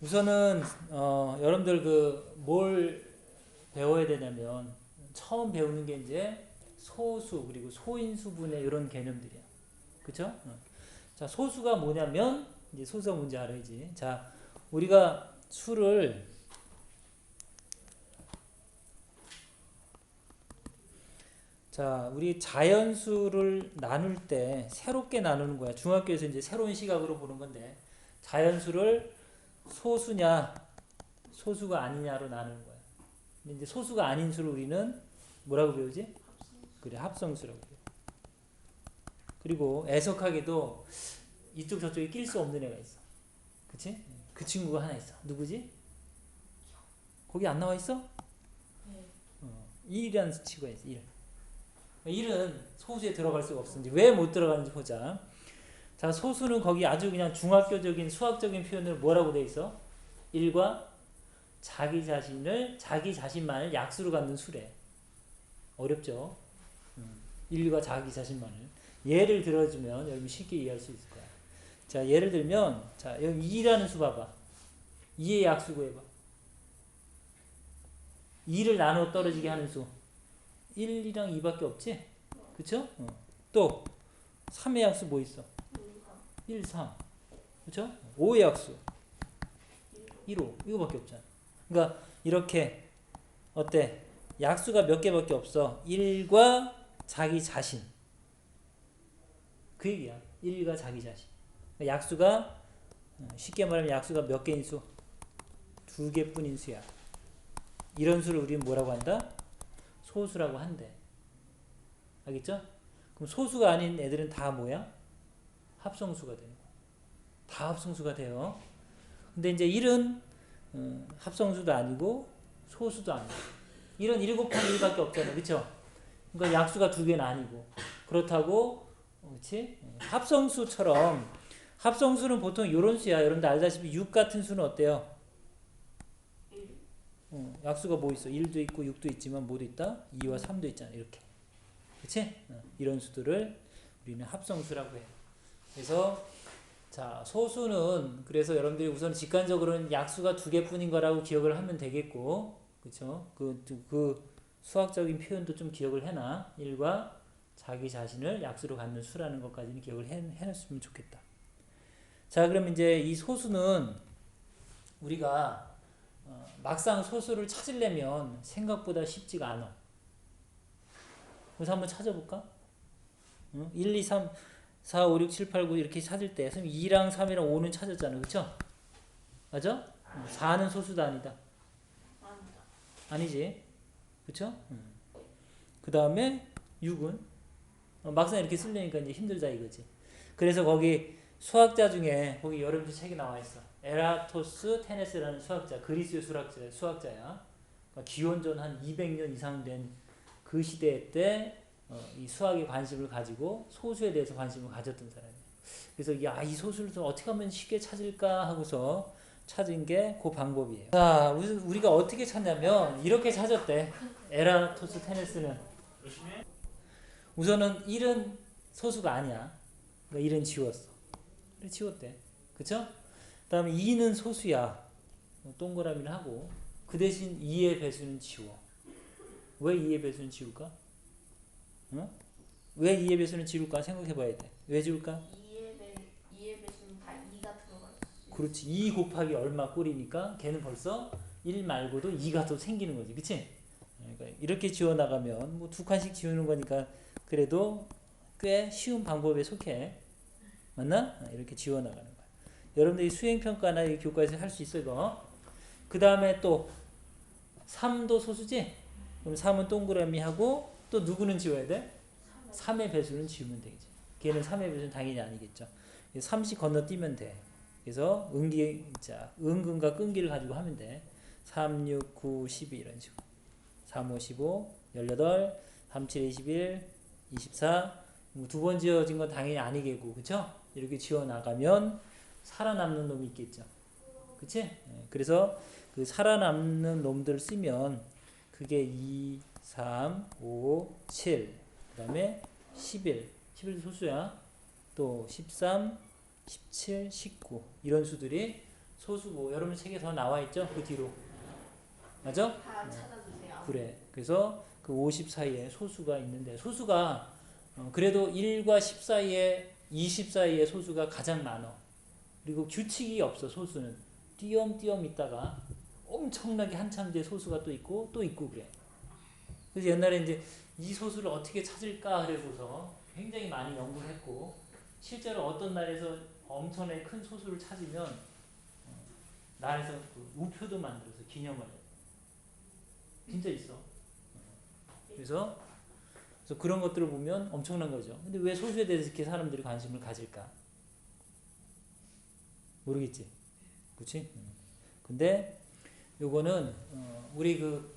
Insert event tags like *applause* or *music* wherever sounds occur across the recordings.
우선은 어, 여러분들 그 뭘 배워야 되냐면 처음 배우는 게 이제 소수 그리고 소인수분해 이런 개념들이야. 그쵸? 어. 자 소수가 뭐냐면 이제 소수가 뭔지 알아야지. 자 우리가 수를 자, 우리 자연수를 나눌 때 새롭게 나누는 거야. 중학교에서 이제 새로운 시각으로 보는 건데 자연수를 소수냐 소수가 아니냐로 나누는 거야. 근데 이제 소수가 아닌 수를 우리는 뭐라고 배우지? 그래 합성수라고 배워. 그리고 애석하게도 이쪽 저쪽에 낄 수 없는 애가 있어. 그치? 그 친구가 하나 있어. 누구지? 거기 안 나와 있어? 네. 어, 1이라는 수치가 있어. 1. 1은 소수에 들어갈 수가 없는지 왜 못 들어가는지 보자. 자, 소수는 거기 아주 그냥 중학교적인 수학적인 표현으로 뭐라고 돼 있어? 1과 자기 자신을 자기 자신만을 약수로 갖는 수래. 어렵죠? 음, 1과 자기 자신만을. 예를 들어주면 여러분 쉽게 이해할 수 있을 거야. 자, 예를 들면 자, 여기 2라는 수 봐봐. 2의 약수 구해봐. 2를 나눠 떨어지게 하는 수. 1이랑 2밖에 없지? 그쵸? 어. 또 3의 약수 뭐 있어? 1, 3. 그쵸? 5의 약수. 1, 5. 이거밖에 없잖아. 그러니까 이렇게 어때? 약수가 몇 개밖에 없어. 1과 자기 자신. 그 얘기야. 1과 자기 자신. 그러니까 약수가 어, 쉽게 말하면 약수가 몇 개인 수? 두 개뿐인 수야. 이런 수를 우리는 뭐라고 한다? 소수라고 한대. 알겠죠? 그럼 소수가 아닌 애들은 다 뭐야? 합성수가 거야. 다 합성수가 돼요. 근데 이제 1은 어, 합성수도 아니고 소수도 아니고 1은 1 곱하기 1밖에 없잖아. 그쵸? 그러니까 약수가 두 개는 아니고 그렇다고 어? 어, 합성수처럼 합성수는 보통 이런 수야. 여러분들 알다시피 6 같은 수는 어때요? 어, 약수가 뭐 있어? 1도 있고 6도 있지만 뭐도 있다? 2와 3도 있잖아. 이렇게. 그치? 어, 이런 수들을 우리는 합성수라고 해요. 그래서 자, 소수는 그래서 여러분들이 우선 직관적으로는 약수가 두 개뿐인 거라고 기억을 하면 되겠고. 그쵸? 그, 그 수학적인 표현도 좀 기억을 해놔. 1과 자기 자신을 약수로 갖는 수라는 것까지는 기억을 해, 해놨으면 좋겠다. 자, 그럼 이제 이 소수는 우리가 어, 막상 소수를 찾으려면 생각보다 쉽지가 않아. 그래서 한번 찾아볼까? 응? 1, 2, 3, 4, 5, 6, 7, 8, 9 이렇게 찾을 때 선생님 2랑 3이랑 5는 찾았잖아. 그쵸? 맞아? 4는 소수도 아니다. 아니지. 그쵸? 그 다음에 6은 어, 막상 이렇게 쓰려니까 이제 힘들다 이거지. 그래서 거기 수학자 중에 거기 여러분들 책에 나와 있어. 에라토스 테네스라는 수학자, 그리스 수학자, 수학자야. 그러니까 기원전 한 200년 이상 된 그 시대 때 어, 이 수학에 관심을 가지고 소수에 대해서 관심을 가졌던 사람이에요. 그래서 야, 이 소수를 좀 어떻게 하면 쉽게 찾을까 하고서 찾은 게 그 방법이에요. 자, 우리- 우리가 어떻게 찾냐면 이렇게 찾았대. 에라토스 테네스는 우선은 1은 소수가 아니야. 그러니까 1은 지웠어. 그래 지웠대. 그쵸? 그 다음에 2는 소수야. 어, 동그라미를 하고 그 대신 2의 배수는 지워. 왜 2의 배수는 지울까? 어? 왜 2의 배수는 지울까? 생각해 봐야 돼. 왜 지울까? 2의 배 2의 배수는 다 2가 들어가. 그렇지. 2 곱하기 얼마 꼴이니까 걔는 벌써 1 말고도 2가 더 생기는 거지. 그치? 그러니까 이렇게 지워 나가면 뭐 두 칸씩 지우는 거니까 그래도 꽤 쉬운 방법에 속해. 맞나? 아, 이렇게 지워 나가는 거야. 여러분들이 수행 평가나 이 교과에서 할 수 있어 이거. 그 다음에 또 3도 소수지? 그럼 3은 동그라미 하고 또 누구는 지워야 돼? 3의 배수는 지우면 되겠지. 걔는 3의 배수는 당연히 아니겠죠. 30 건너뛰면 돼. 그래서 은기 자 은근과 끈기를 가지고 하면 돼. 3, 6, 9, 12 이런 식으로. 3, 5, 15, 18, 3, 7, 21, 24. 뭐 두번 지어진 건 당연히 아니겠고, 그쵸? 이렇게 지어 나가면 살아남는 놈이 있겠죠. 그치? 예, 그래서 그 살아남는 놈들을 쓰면 그게 2, 3, 5, 7, 그 다음에 11. 11 소수야. 또 13, 17, 19 이런 수들이 소수 뭐 여러분 책에 더 나와 있죠? 그 뒤로. 맞아? 다 찾아주세요. 그래. 그래서 그 50 사이에 소수가 있는데 소수가 어, 그래도 1과 10 사이에 20 사이에 소수가 가장 많어. 그리고 규칙이 없어 소수는 띄엄띄엄 있다가 엄청나게 한참 뒤에 소수가 또 있고 또 있고 그래. 그래서 옛날에 이제 이 소수를 어떻게 찾을까 그래고서 굉장히 많이 연구를 했고 실제로 어떤 날에서 엄청나게 큰 소수를 찾으면 어, 나라에서 그 우표도 만들어서 기념을 해. 진짜 있어. 그래서 그래서 그런 것들을 보면 엄청난 거죠. 근데 왜 소수에 대해서 이렇게 사람들이 관심을 가질까? 모르겠지. 그렇지? 근데 요거는 어, 우리 그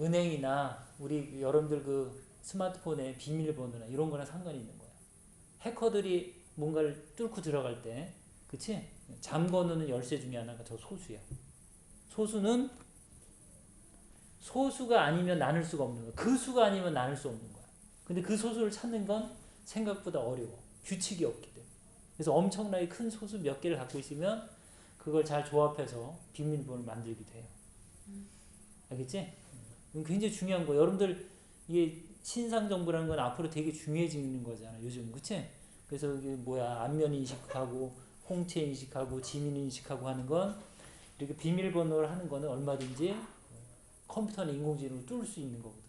은행이나 우리 여러분들 그 스마트폰에 비밀번호나 이런 거랑 상관이 있는 거야. 해커들이 뭔가를 뚫고 들어갈 때, 그치? 잠궈놓는 열쇠 중에 하나가 저 소수야. 소수는 소수가 아니면 나눌 수가 없는 거야. 그 수가 아니면 나눌 수 없는 거야. 근데 그 소수를 찾는 건 생각보다 어려워. 규칙이 없기 때문에. 그래서 엄청나게 큰 소수 몇 개를 갖고 있으면 그걸 잘 조합해서 비밀번호를 만들기도 해요. 알겠지? 굉장히 중요한 거. 여러분들 이게 신상 정보라는 건 앞으로 되게 중요해지는 거잖아. 요즘 그치? 그래서 이게 뭐야 안면 인식하고 홍채 인식하고 지문 인식하고 하는 건 이렇게 비밀번호를 하는 거는 얼마든지 컴퓨터나 인공지능을 뚫을 수 있는 거거든.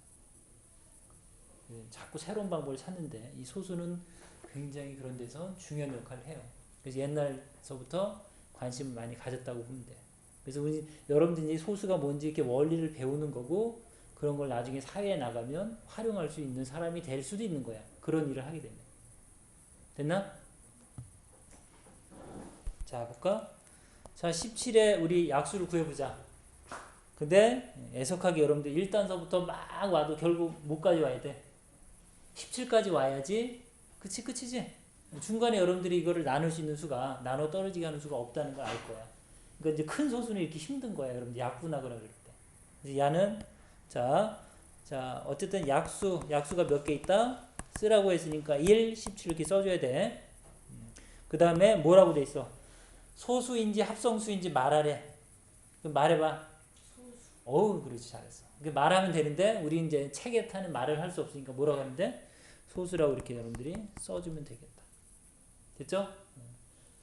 예, 자꾸 새로운 방법을 찾는데 이 소수는 굉장히 그런 데서 중요한 역할을 해요. 그래서 옛날서부터 관심을 많이 가졌다고 보면 돼. 그래서 여러분들이 소수가 뭔지 이렇게 원리를 배우는 거고 그런 걸 나중에 사회에 나가면 활용할 수 있는 사람이 될 수도 있는 거야. 그런 일을 하게 되면. 됐나? 자, 볼까? 자, 17에 우리 약수를 구해보자. 근데 애석하게 여러분들 1단서부터 막 와도 결국 뭐까지 와야 돼? 17까지 와야지 그치 끝이지? 중간에 여러분들이 이거를 나눌 수 있는 수가 나눠 떨어지게 하는 수가 없다는 걸 알 거야. 그러니까 이제 큰 소수는 이렇게 힘든 거야. 여러분 약분하거나 그럴 때. 그래서 야는 자, 자 어쨌든 약수 약수가 몇 개 있다? 쓰라고 했으니까 1, 17 이렇게 써줘야 돼. 그 다음에 뭐라고 돼 있어? 소수인지 합성수인지 말하래. 그럼 말해봐. 어우 그렇지 잘했어. 그 말하면 되는데 우리 이제 책에 타는 말을 할 수 없으니까 뭐라고 돼? 소수라고 이렇게 여러분들이 써주면 되겠다. 됐죠?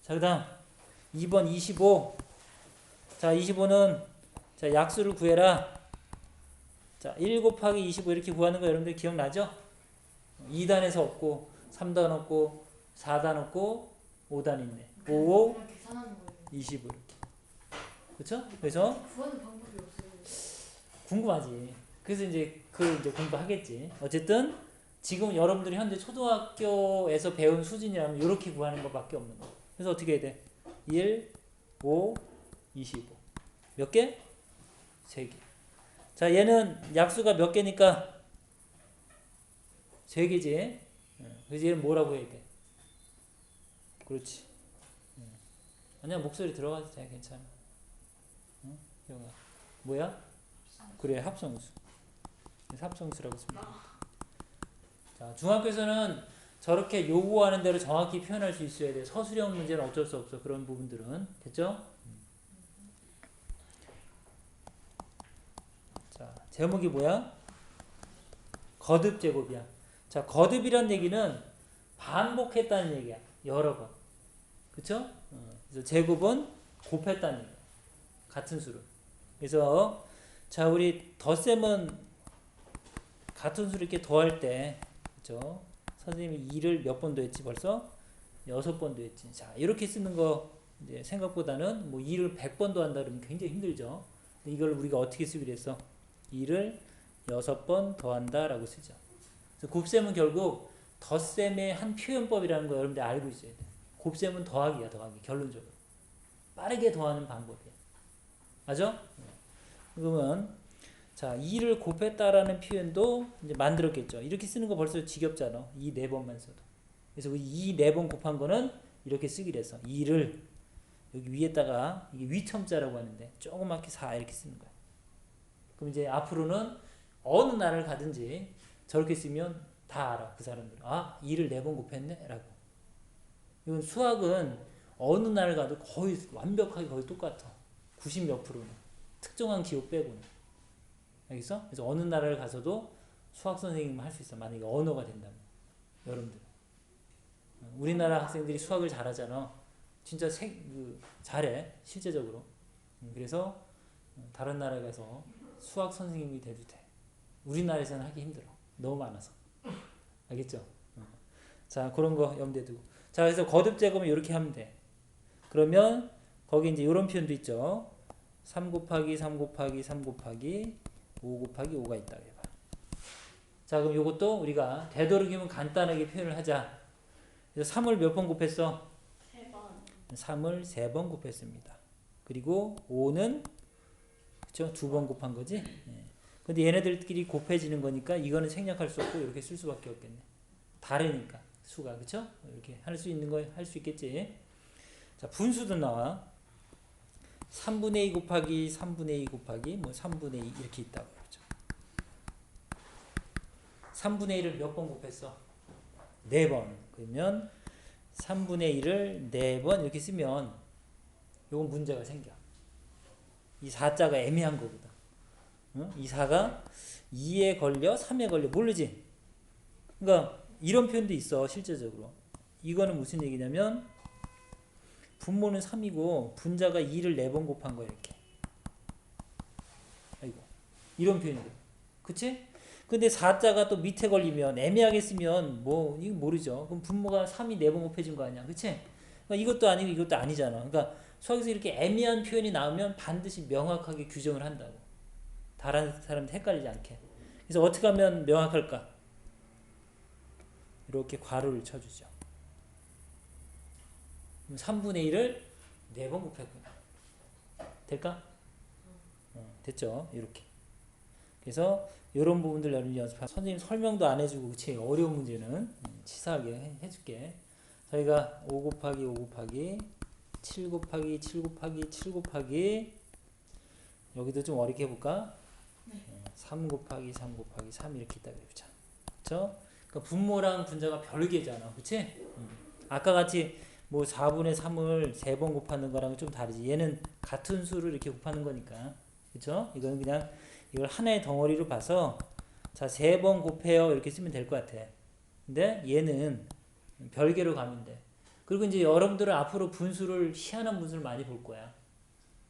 자 그 다음 2번 25. 자 25는 자 약수를 구해라. 자 1 곱하기 25 이렇게 구하는 거 여러분들 기억나죠? 2단에서 없고 3단 없고 4단 없고 5단 있네. 5, 그냥 계산하는 거예요. 25 이렇게. 그렇죠? 그래서 구하는 방법이 없어요. 궁금하지. 그래서 이제 그 이제 공부하겠지. 어쨌든 지금 여러분들이 현재 초등학교에서 배운 수준이라면 이렇게 구하는 것밖에 없는 거야. 그래서 어떻게 해야 돼? 1, 5, 25. 몇 개? 세 개. 자, 얘는 약수가 몇 개니까 세 개지. 예. 그래서 얘는 뭐라고 해야 돼? 그렇지. 예. 아니야 목소리 들어가도 돼 괜찮아. 응? 뭐야? 그래 합성수. 합성수라고 씁니다. 자 중학교에서는 저렇게 요구하는 대로 정확히 표현할 수 있어야 돼. 서술형 문제는 어쩔 수 없어. 그런 부분들은 됐죠? 자 제목이 뭐야? 거듭 제곱이야. 자 거듭이란 얘기는 반복했다는 얘기야. 여러 번. 그쵸? 어, 그래서 제곱은 곱했다는 얘기야. 같은 수를. 그래서 자 우리 덧셈은 같은 수를 이렇게 더할 때 그죠? 선생님이 2를 몇번 더했지 벌써? 여섯 번 더했지. 자 이렇게 쓰는 거 이제 생각보다는 뭐 2를 100번 더한다 그러면 굉장히 힘들죠. 이걸 우리가 어떻게 쓰기로 했어? 2를 여섯 번 더한다 라고 쓰죠. 그래서 곱셈은 결국 덧셈의 한 표현법이라는 거 여러분들 알고 있어야 돼. 곱셈은 더하기야 더하기 결론적으로 빠르게 더하는 방법이야. 맞아? 그러면 자 2를 곱했다라는 표현도 이제 만들었겠죠. 이렇게 쓰는 거 벌써 지겹잖아. 2네 번만 써도. 그래서 2네번 곱한 거는 이렇게 쓰기로 했어. 2를 여기 위에다가 이게 위첨자라고 하는데 조그맣게 4 이렇게 쓰는 거야. 그럼 이제 앞으로는 어느 나라를 가든지 저렇게 쓰면 다 알아. 그 사람들. 아, 2를 네번 곱했네? 라고. 이건 수학은 어느 날 가도 거의 완벽하게 거의 똑같아. 90몇 프로는. 특정한 기호 빼고는. 알겠어? 그래서 어느 나라를 가서도 수학 선생님을 할 수 있어. 만약에 언어가 된다면. 여러분들. 어, 우리나라 학생들이 수학을 잘하잖아. 진짜 생, 그, 잘해. 실제적으로. 음, 그래서 어, 다른 나라에 가서 수학 선생님이 돼도 돼. 우리나라에서는 하기 힘들어. 너무 많아서. 알겠죠? 어. 자, 그런 거 염두에 두고. 자, 그래서 거듭 제곱은 이렇게 하면 돼. 그러면 거기 이제 이런 표현도 있죠. 3 곱하기 3 곱하기 3 곱하기 5 곱하기 5가 있다 그래봐. 자, 그럼 이것도 우리가 되도록이면 간단하게 표현을 하자. 그래서 3을 몇 번 곱했어? 세 번. 3을 세번 곱했습니다. 그리고 5는 그쵸? 두번 곱한 거지. 예. 근데 얘네들끼리 곱해지는 거니까 이거는 생략할 수 없고 이렇게 쓸 수밖에 없겠네. 다르니까 수가 그쵸? 이렇게 할 수 있는 거 할 수 있겠지. 자 분수도 나와. 3분의 2 곱하기 3분의 2 곱하기 뭐 3분의 2 이렇게 있다고 그러죠. 3분의 1을 몇 번 곱했어? 네 번. 그러면 3분의 1을 4번 이렇게 쓰면 요건 문제가 생겨. 이 4자가 애매한 거거든. 응? 이 4가 2에 걸려 3에 걸려 모르지? 그러니까 이런 표현도 있어 실제적으로. 이거는 무슨 얘기냐면 분모는 3이고 분자가 2를 4번 곱한 거야 이렇게. 아이고 이런 표현이거든. 그치? 근데 4자가 또 밑에 걸리면 애매하게 쓰면 뭐 이거 모르죠. 그럼 분모가 3이 4번 곱해진 거 아니야. 그치? 그러니까 이것도 아니고 이것도 아니잖아. 그러니까 수학에서 이렇게 애매한 표현이 나오면 반드시 명확하게 규정을 한다고. 다른 사람한테 헷갈리지 않게. 그래서 어떻게 하면 명확할까? 이렇게 괄호를 쳐주죠. 그럼 3분의 1을 4번 곱했구나. 될까? 어, 됐죠? 이렇게. 그래서 이런 부분들 여러분 연습하 선생님 설명도 안 해주고 그치 어려운 문제는 음, 치사하게 해- 해줄게 저희가 5 곱하기 5 곱하기 7 곱하기 7 곱하기 7 곱하기 여기도 좀 어렵게 해볼까? 어, 3 곱하기 3 곱하기 3 이렇게 있다 그래보자 그쵸? 그러니까 분모랑 분자가 별개잖아 그치? 음. 아까 같이 뭐 4분의 3을 3번 곱하는 거랑 좀 다르지 얘는 같은 수를 이렇게 곱하는 거니까 그쵸? 이거는 그냥 이걸 하나의 덩어리로 봐서 자, 세번 곱해요. 이렇게 쓰면 될 것 같아. 근데 얘는 별개로 가면 돼. 그리고 이제 여러분들은 앞으로 분수를 희한한 분수를 많이 볼 거야.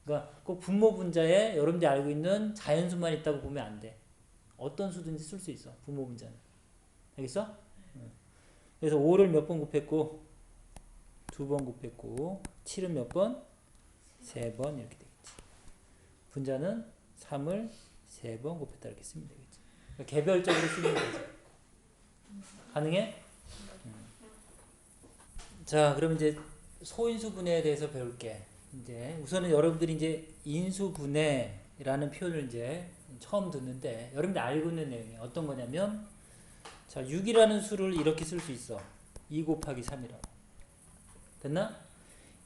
그러니까 꼭 분모 분자에 여러분들이 알고 있는 자연수만 있다고 보면 안 돼. 어떤 수든지 쓸 수 있어. 분모 분자는. 알겠어? 응. 그래서 5를 몇 번 곱했고 두 번 곱했고 7은 몇 번? 세 번 이렇게 되겠지. 분자는 3을 세 번 곱했다 이렇게 쓰면 되겠지. 그러니까 개별적으로 쓰면 되지. 가능해? 음. 자, 그럼 이제 소인수 분해에 대해서 배울게. 이제 우선은 여러분들이 이제 인수 분해라는 표현을 이제 처음 듣는데 여러분들 알고 있는 내용이 어떤 거냐면 자, 6이라는 수를 이렇게 쓸 수 있어. 2 곱하기 3이라고. 됐나?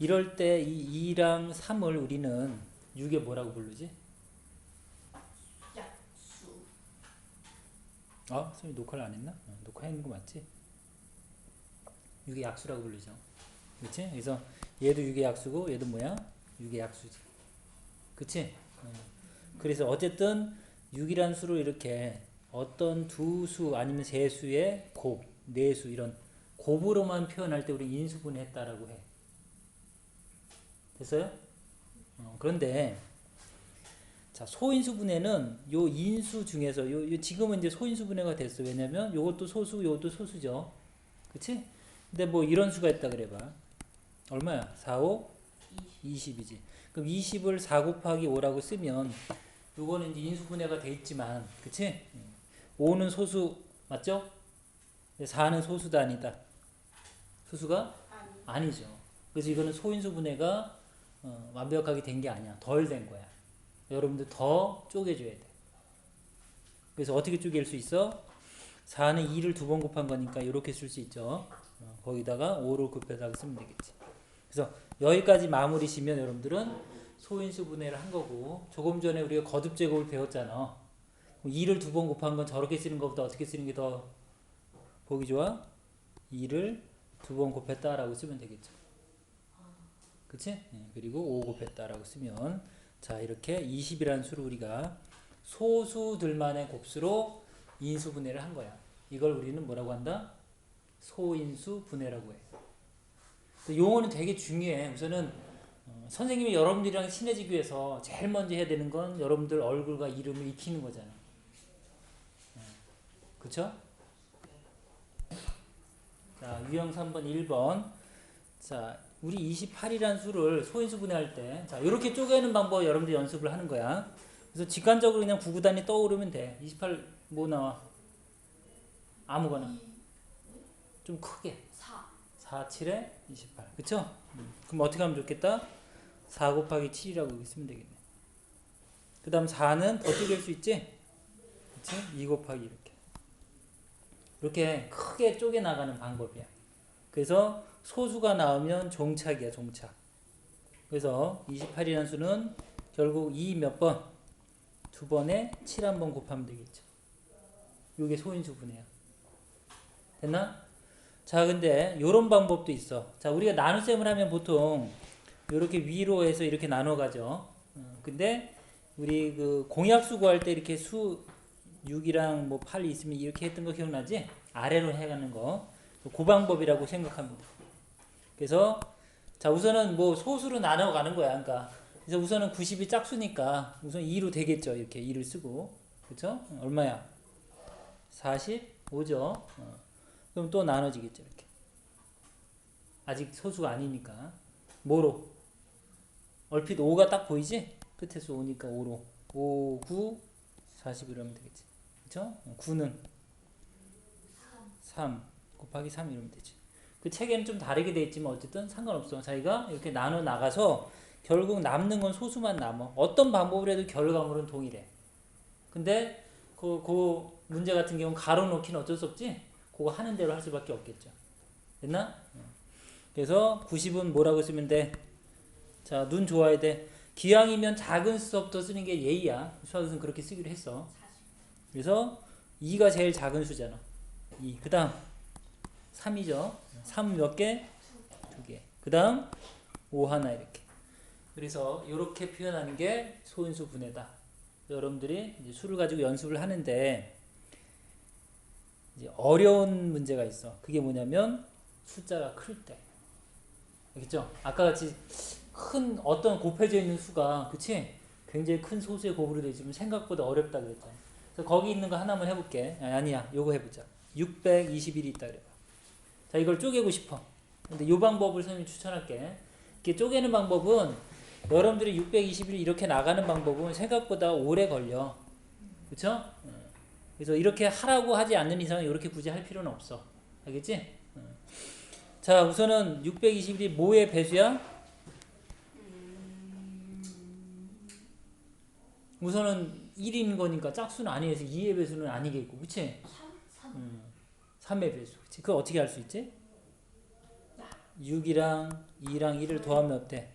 이럴 때 이 2랑 3을 우리는 6에 뭐라고 부르지? 약수. 아, 선생님 녹화를 안 했나? 어, 녹화했는 거 맞지? 6의 약수라고 부르죠. 그치? 그래서 얘도 6의 약수고 얘도 뭐야? 6의 약수지. 그치? 어. 그래서 어쨌든 6이라는 수를 이렇게 어떤 두 수 아니면 세 수의 곱, 네 수 이런 곱으로만 표현할 때 우리 인수분해했다라고 해. 됐어요? 어, 그런데 자 소인수분해는 요 인수 중에서 요, 요 지금은 이제 소인수분해가 됐어 왜냐면 요것도 소수 요것도 소수죠 그치? 근데 뭐 이런 수가 있다 그래봐 얼마야? 4, 5, 20 이지 그럼 20을 4 곱하기 5라고 쓰면 요거는 이제 인수분해가 돼 있지만 그치? 5는 소수 맞죠? 4는 소수도 아니다 소수가 아니. 아니죠 그래서 이거는 소인수분해가 어, 완벽하게 된 게 아니야 덜 된 거야 여러분들 더 쪼개줘야 돼. 그래서 어떻게 쪼갤 수 있어? 4는 2를 두 번 곱한 거니까 이렇게 쓸 수 있죠. 어, 거기다가 5를 곱해서 쓰면 되겠지. 그래서 여기까지 마무리시면 여러분들은 소인수 분해를 한 거고 조금 전에 우리가 거듭 제곱을 배웠잖아. 2를 두 번 곱한 건 저렇게 쓰는 것보다 어떻게 쓰는 게 더 보기 좋아? 2를 두 번 곱했다라고 쓰면 되겠죠. 그치? 예, 그리고 5 곱했다라고 쓰면 자 이렇게 20이라는 수를 우리가 소수들만의 곱수로 인수분해를 한 거야. 이걸 우리는 뭐라고 한다? 소인수 분해라고 해. 그 용어는 되게 중요해. 우선은 어, 선생님이 여러분들이랑 친해지기 위해서 제일 먼저 해야 되는 건 여러분들 얼굴과 이름을 익히는 거잖아. 예. 그쵸? 자, 유형 3번 1번. 자, 우리 28이라는 수를 소인수 분해할 때, 자, 이렇게 쪼개는 방법 여러분들 연습을 하는 거야. 그래서 직관적으로 그냥 구구단이 떠오르면 돼. 28 뭐 나와? 아무거나. 좀 크게. 4 4, 7에 28. 그쵸? 그럼 어떻게 하면 좋겠다? 4 곱하기 7이라고 여기 쓰면 되겠네. 그 다음 4는 더 쪼갤 수 있지? 그치? 2 곱하기 이렇게. 이렇게 크게 쪼개 나가는 방법이야. 그래서 소수가 나오면 종착이야, 종착. 그래서 28이라는 수는 결국 2 몇 번? 두 번에 7 한 번 곱하면 되겠죠. 이게 소인수 분해야. 됐나? 자, 근데 요런 방법도 있어. 자, 우리가 나눗셈을 하면 보통 이렇게 위로 해서 이렇게 나눠 가죠. 어, 근데 우리 그 공약수 구할 때 이렇게 수 6이랑 뭐 8이 있으면 이렇게 했던 거 기억나지? 아래로 해가는 거. 그 방법이라고 생각합니다. 그래서 자, 우선은 뭐 소수로 나눠 가는 거야. 그러니까 그래서 우선은 90이 짝수니까 우선 2로 되겠죠. 이렇게 2를 쓰고. 그렇죠? 얼마야? 45죠. 어. 그럼 또 나눠지겠죠 이렇게. 아직 소수가 아니니까. 뭐로. 얼핏 5가 딱 보이지? 끝에서 5니까 5로. 5, 9, 40 이러면 되겠지. 그쵸? 9는? 3 곱하기 3 이러면 되지. 그 책에는 좀 다르게 돼 있지만 어쨌든 상관없어. 자기가 이렇게 나눠 나가서 결국 남는 건 소수만 남어. 어떤 방법을 해도 결과물은 동일해. 근데 그, 그 문제 같은 경우는 가로 놓기는 어쩔 수 없지 그거 하는 대로 할 수밖에 없겠죠. 됐나? 그래서 90은 뭐라고 쓰면 돼? 자, 눈 좋아야 돼. 기왕이면 작은 수부터 쓰는 게 예의야. 수학에서는 그렇게 쓰기로 했어. 40 그래서 2가 제일 작은 수잖아. 2. 그 다음 3이죠. 3 몇 개? 두 개. 그 다음 5 하나 이렇게. 그래서 이렇게 표현하는 게 소인수 분해다. 여러분들이 수를 가지고 연습을 하는데 이제 어려운 문제가 있어. 그게 뭐냐면 숫자가 클 때. 알겠죠? 아까 같이 큰 어떤 곱해져 있는 수가 그치? 굉장히 큰 소수의 곱으로 있으면 생각보다 어렵다 그랬잖아. 그래서 거기 있는 거 하나만 해볼게. 아, 아니 야, 요거 해보자. 621이 있다 그래봐. 자, 이걸 쪼개고 싶어. 근데 요 방법을 선생님 추천할게. 이렇게 쪼개는 방법은 여러분들이 621 이렇게 나가는 방법은 생각보다 오래 걸려. 그쵸? 그래서 이렇게 하라고 하지 않는 이상은 이렇게 굳이 할 필요는 없어. 알겠지? 어. 자, 우선은 621이 뭐의 배수야? 우선은 1인 거니까 짝수는 아니어서 2의 배수는 아니겠고, 그치? 3 3 음, 3의 배수. 그치? 그거 어떻게 할 수 있지? 6이랑 2랑 1을 더하면 어때?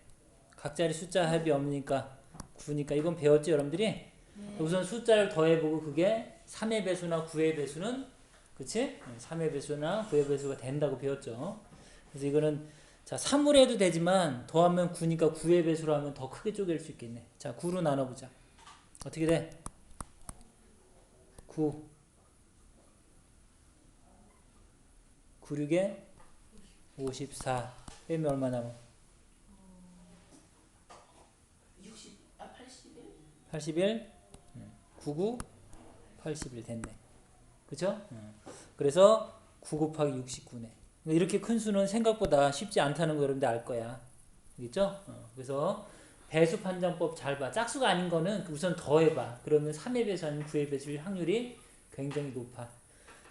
각자리 숫자 합이 없으니까 9니까 이건 배웠지 여러분들이? 우선 숫자를 더해보고 그게 3의 배수나 9의 배수는 그치? 3의 배수나 9의 배수가 된다고 배웠죠. 그래서 이거는 자 3으로 해도 되지만 더하면 9니까 9의 배수로 하면 더 크게 쪼갤 수 있겠네. 자 9로 나눠보자. 어떻게 돼? 9 9, 6에 54 빼면 얼마 남아? 60아81 81 99 81 됐네. 그죠? 그래서 9 곱하기 69네. 이렇게 큰 수는 생각보다 쉽지 않다는 거 여러분들 알 거야. 알겠죠? 어, 그래서 배수 판정법 잘 봐. 짝수가 아닌 거는 우선 더해봐. 그러면 3의 배수 아니면 9의 배수일 확률이 굉장히 높아.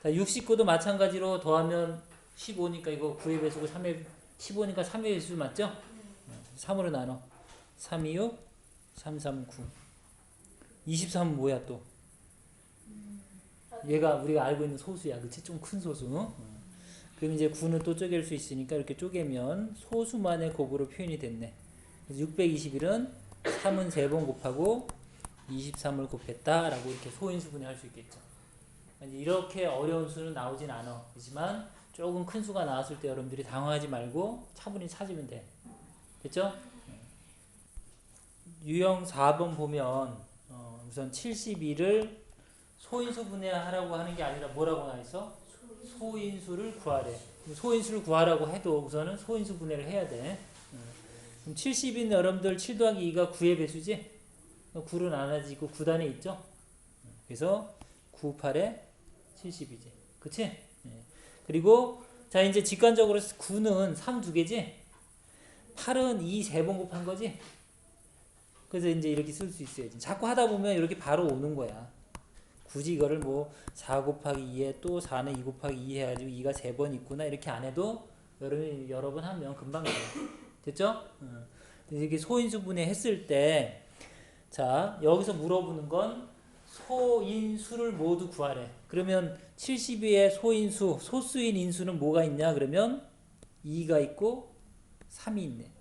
자, 69도 마찬가지로 더하면 15니까 이거 9의 배수고 3의 15니까 3의 배수 맞죠? 어, 3으로 나눠. 3, 2, 6, 3, 3, 9. 23은 뭐야 또? 얘가 우리가 알고 있는 소수야. 그치? 좀 큰 소수. 어? 그럼 이제 9는 또 쪼갤 수 있으니까 이렇게 쪼개면 소수만의 곱으로 표현이 됐네. 그래서 621은 3은 3번 곱하고 23을 곱했다라고 이렇게 소인수분해 할 수 있겠죠. 이렇게 어려운 수는 나오진 않아. 그렇지만 조금 큰 수가 나왔을 때 여러분들이 당황하지 말고 차분히 찾으면 돼. 됐죠? 유형 4번 보면 어, 우선 72를 소인수 분해하라고 하는 게 아니라 뭐라고 나와 있어? 소인수를 구하래. 소인수를 구하라고 해도 우선은 소인수 분해를 해야 돼. 어. 그럼 70인 여러분들 7 더하기 2가 9의 배수지? 9로 나눠지고 9단에 있죠? 그래서 9, 8에 70이지. 그치? 예. 그리고 자 이제 직관적으로 9는 3 두 개지? 8은 2 세 번 곱한 거지? 그래서 이제 이렇게 쓸 수 있어야지. 자꾸 하다 보면 이렇게 바로 오는 거야. 굳이 이거를 뭐4 곱하기 2에 또 4는 2 곱하기 2 해가지고 2가 세번 있구나 이렇게 안 해도 여러분이 여러 번 하면 금방 돼요. 됐죠? 어. 이렇게 소인수 분해 했을 때 자, 여기서 물어보는 건 소인수를 모두 구하래. 그러면 72의 소인수, 소수인 인수는 뭐가 있냐? 그러면 2가 있고 3이 있네.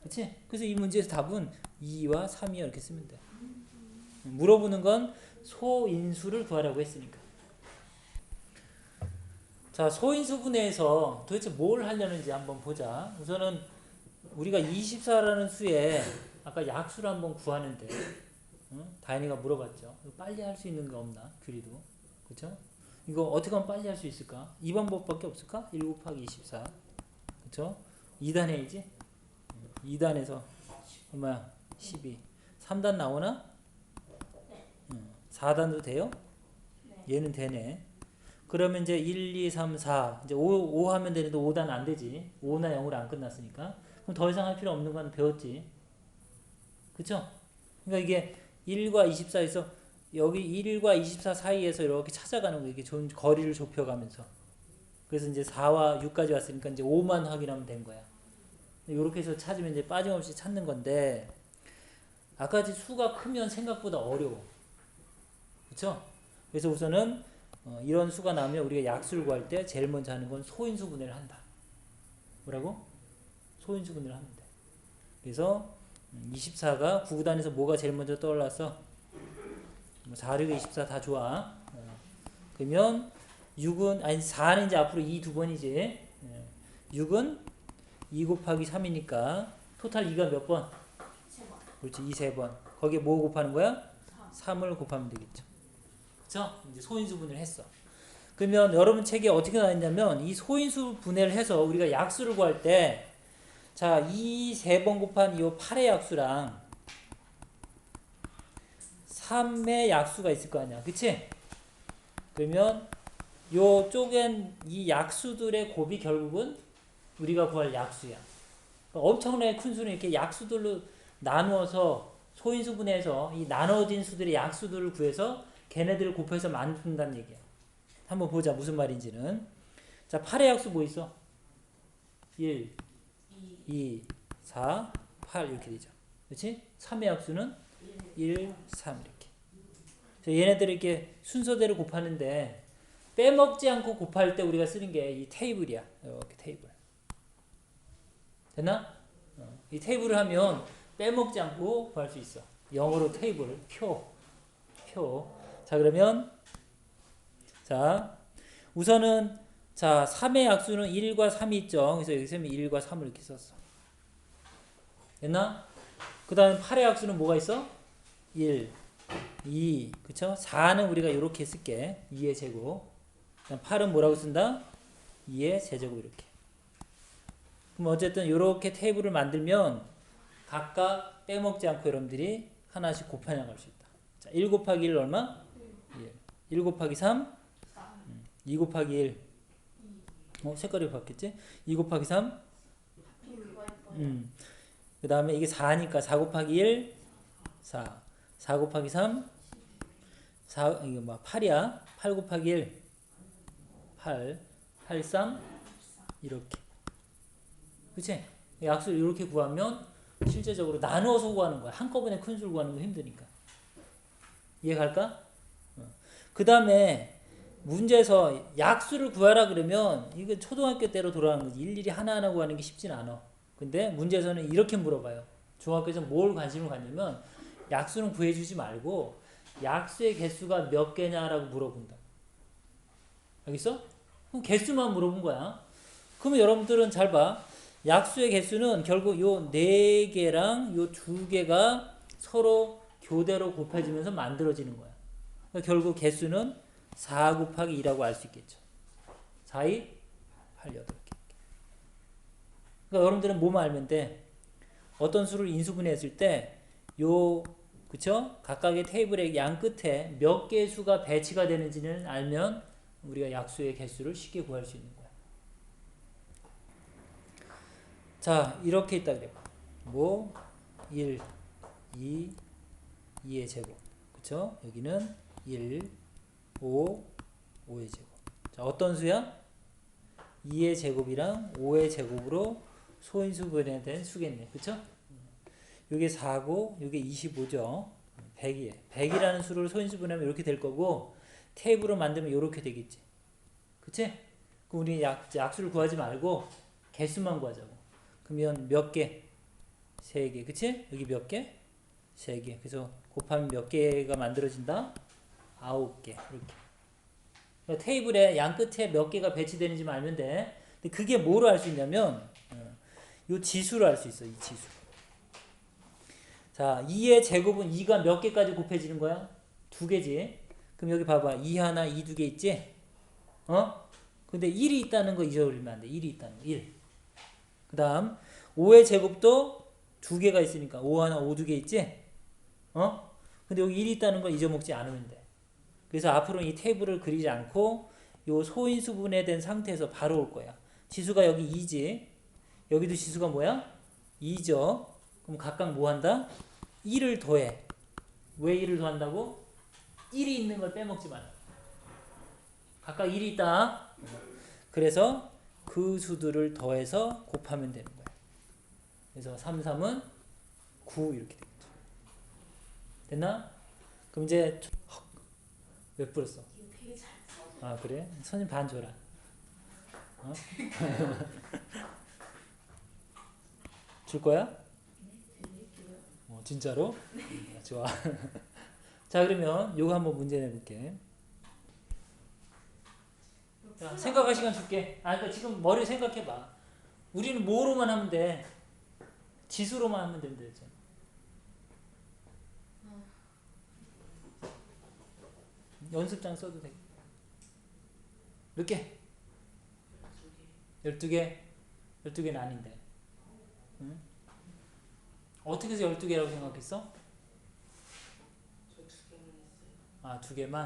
그렇지? 그래서 이 문제에서 답은 2와 3이야 이렇게 쓰면 돼. 물어보는 건 소인수를 구하라고 했으니까. 자, 소인수 분해에서 도대체 뭘 하려는지 한번 보자. 우선은 우리가 24라는 수에 아까 약수를 한번 구하는데 어? 다현이가 물어봤죠. 빨리 할 수 있는 거 없나? 규리도. 그렇죠? 이거 어떻게 하면 빨리 할 수 있을까? 이 방법밖에 없을까? 1 곱하기 24. 그렇죠? 2단해야지. 2단에서 얼마야? 12. 3단 나오나? 응. 4단도 돼요? 얘는 되네. 그러면 이제 1, 2, 3, 4. 이제 5, 5 하면 되는데 5단 안 되지. 5나 0으로 안 끝났으니까. 그럼 더 이상 할 필요 없는 건 배웠지. 그쵸? 그러니까 이게 1과 24에서 여기 1과 24 사이에서 이렇게 찾아가는 거 이게 좀 거리를 좁혀가면서. 그래서 이제 4와 6까지 왔으니까 이제 5만 확인하면 된 거야. 이렇게 해서 찾으면 이제 빠짐없이 찾는 건데 아까 지 수가 크면 생각보다 어려워. 그쵸? 그래서 우선은 어, 이런 수가 나오면 우리가 약수를 구할 때 제일 먼저 하는 건 소인수 분해를 한다. 뭐라고? 소인수 분해를 하면 돼. 그래서 24가 구구단에서 뭐가 제일 먼저 떠올랐어? 뭐 4, 6, 24 다 좋아. 어. 그러면 6은 아니 4는 이제 앞으로 2 두 번이지. 예. 6은 2 곱하기 3이니까 토탈 2가 몇 번? 세번 그렇지 2 세 번. 거기에 뭐 곱하는 거야? 3 을 곱하면 되겠죠. 그렇죠? 이제 소인수 분해를 했어. 그러면 여러분 책에 어떻게 나와 있냐면 이 소인수 분해를 해서 우리가 약수를 구할 때 자, 이 세 번 곱한 이 8의 약수랑 3의 약수가 있을 거 아니야. 그치? 그러면 요 쪽엔 이 약수들의 곱이 결국은 우리가 구할 약수야. 그러니까 엄청나게 큰 수는 이렇게 약수들로 나누어서 소인수 분해해서 이 나눠진 수들의 약수들을 구해서 걔네들을 곱해서 만든다는 얘기야. 한번 보자. 무슨 말인지는. 자, 8의 약수 뭐 있어? 1, 2, 4, 8 이렇게 되죠. 그렇지? 3의 약수는 1, 3 이렇게. 그래서 얘네들을 이렇게 순서대로 곱하는데 빼먹지 않고 곱할 때 우리가 쓰는 게 이 테이블이야. 이렇게 테이블. 됐나? 어, 이 테이블을 하면 빼먹지 않고 구할 수 있어. 영어로 테이블, 표, 표. 자 그러면 자 우선은 자 3의 약수는 1과 3이 있죠. 그래서 여기서 1과 3을 이렇게 썼어. 됐나? 그 다음에 8의 약수는 뭐가 있어? 1, 2, 그쵸? 4는 우리가 이렇게 쓸게. 2의 제곱. 그다음 8은 뭐라고 쓴다? 2의 세제곱 이렇게. 그럼 어쨌든 이렇게 테이블을 만들면 각각 빼먹지 않고 여러분들이 하나씩 곱해 나갈 수 있다. 자, 1 곱하기 1 얼마? 1. 1 곱하기 3? 2 곱하기 1. 어, 색깔이 바뀌었지? 2 곱하기 3? 이거 예뻐요 음. 그 다음에 이게 4니까 4 곱하기 1, 4. 4 곱하기 3, 4, 이거 뭐 8이야. 8 곱하기 1, 8. 8, 3, 이렇게. 그치? 약수를 이렇게 구하면 실제적으로 나누어서 구하는 거야. 한꺼번에 큰 수를 구하는 거 힘드니까. 이해 갈까? 그 다음에 문제에서 약수를 구하라 그러면 이거 초등학교 때로 돌아가는 거지. 일일이 하나하나 구하는 게 쉽진 않아. 근데 문제에서는 이렇게 물어봐요. 중학교에서 뭘 관심을 갖냐면 약수는 구해주지 말고 약수의 개수가 몇 개냐라고 물어본다. 알겠어? 그럼 개수만 물어본 거야. 그러면 여러분들은 잘 봐. 약수의 개수는 결국 요 네 개랑 요 두 개가 서로 교대로 곱해지면서 만들어지는 거야. 그러니까 결국 개수는 4 곱하기 2라고 알 수 있겠죠. 4, 2, 8, 8개. 그러니까 여러분들은 뭐만 알면 돼? 어떤 수를 인수분해했을 때 요 그쵸? 각각의 테이블의 양 끝에 몇 개의 수가 배치가 되는지는 알면 우리가 약수의 개수를 쉽게 구할 수 있는 거야. 자, 이렇게 있다 그래. 뭐 1, 2, 2의 제곱. 그쵸? 여기는 1, 5, 5의 제곱. 자, 어떤 수야? 2의 제곱이랑 5의 제곱으로 소인수 분해된 수겠네. 그쵸? 요게 4고 요게 25죠. 100이에요. 100이라는 수를 소인수 분해하면 이렇게 될 거고 테이블로 만들면 이렇게 되겠지. 그치? 그럼 우리 약, 약수를 구하지 말고 개수만 구하자고. 그러면 몇 개? 세 개. 그치? 여기 몇 개? 세 개. 그래서 곱하면 몇 개가 만들어진다? 아홉 개. 이렇게. 그러니까 테이블에 양 끝에 몇 개가 배치되는지 알면 돼. 근데 그게 뭐로 알 수 있냐면 어, 요 지수로 알 수 있어. 이 지수. 자, 2의 제곱은 2가 몇 개까지 곱해지는 거야? 두 개지. 그럼 여기 봐봐. 2 하나, 2 두 개 있지? 어? 근데 1이 있다는 거 잊어버리면 안 돼. 1이 있다는 거. 1. 그 다음, 5의 제곱도 두 개가 있으니까 5 하나, 5 두 개 있지? 어? 근데 여기 1이 있다는 걸 잊어먹지 않으면 돼. 그래서 앞으로는 이 테이블을 그리지 않고 요 소인수 분해 된 상태에서 바로 올 거야. 지수가 여기 2지. 여기도 지수가 뭐야? 2죠. 그럼 각각 뭐 한다? 1을 더해. 왜 1을 더한다고? 1이 있는 걸 빼먹지 마라. 각각 1이 있다. 그래서 그 수들을 더해서 곱하면 되는 거야. 그래서 3, 3은 9 이렇게 되겠죠. 됐나? 그럼 이제 헉, 왜 뿌렸어? 써. 아 그래? 선임 반 줘라. 어? *laughs* 줄 거야? 어, 진짜로? 아, 좋아. *laughs* 자 그러면 요거 한번 문제 내볼게. 자, 생각할 시간 줄게. 아 그러니까 지금 머리 생각해봐. 우리는 뭐로만 하면 돼? 지수로만 하면 된다 했잖아. 연습장 써도 돼. 몇 개? 12개? 12개는 아닌데. 응? 어떻게 해서 12개라고 생각했어? 아, 두 개만?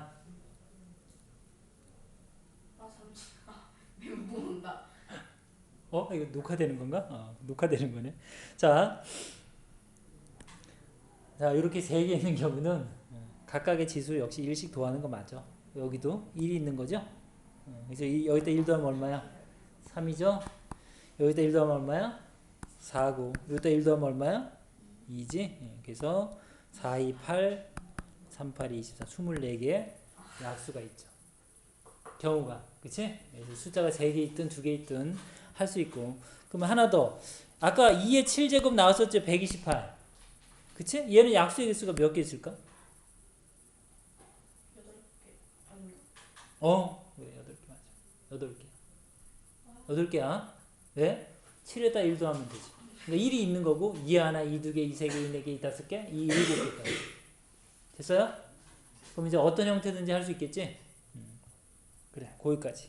아 잠시. 아 멘붕 온다. 어? 이거 녹화되는 건가? 어, 녹화되는 거네. 자. 자, 이렇게 세 개 있는 경우는 어, 각각의 지수 역시 1씩 더하는 거 맞죠? 여기도 1이 있는 거죠? 어, 그래서 이, 여기다 1 더하면 얼마야? 3이죠? 여기다 1 더하면 얼마야? 4고 여기다 1 더하면 얼마야? 2지? 예, 그래서 4, 2, 8, 3, 8, 2, 24, 24개의 약수가 있죠. 경우가. 그치? 그래서 숫자가 3개 있든 2개 있든 할 수 있고. 그러면 하나 더. 아까 2의 7제곱 나왔었죠? 128. 그치? 얘는 약수의 개수가 몇 개 있을까? 여덟 개 아닌가? 어, 그래, 8개 맞아. 8개. 8개야. 왜? 7에다 1 더하면 되지. 그러니까 1이 있는 거고, 2 하나, 2 두 개, 2 세 개, 2 네 개, 2 다섯 개, 2 일곱 개까지. 됐어요? 그럼 이제 어떤 형태든지 할 수 있겠지? 음. 그래, 거기까지.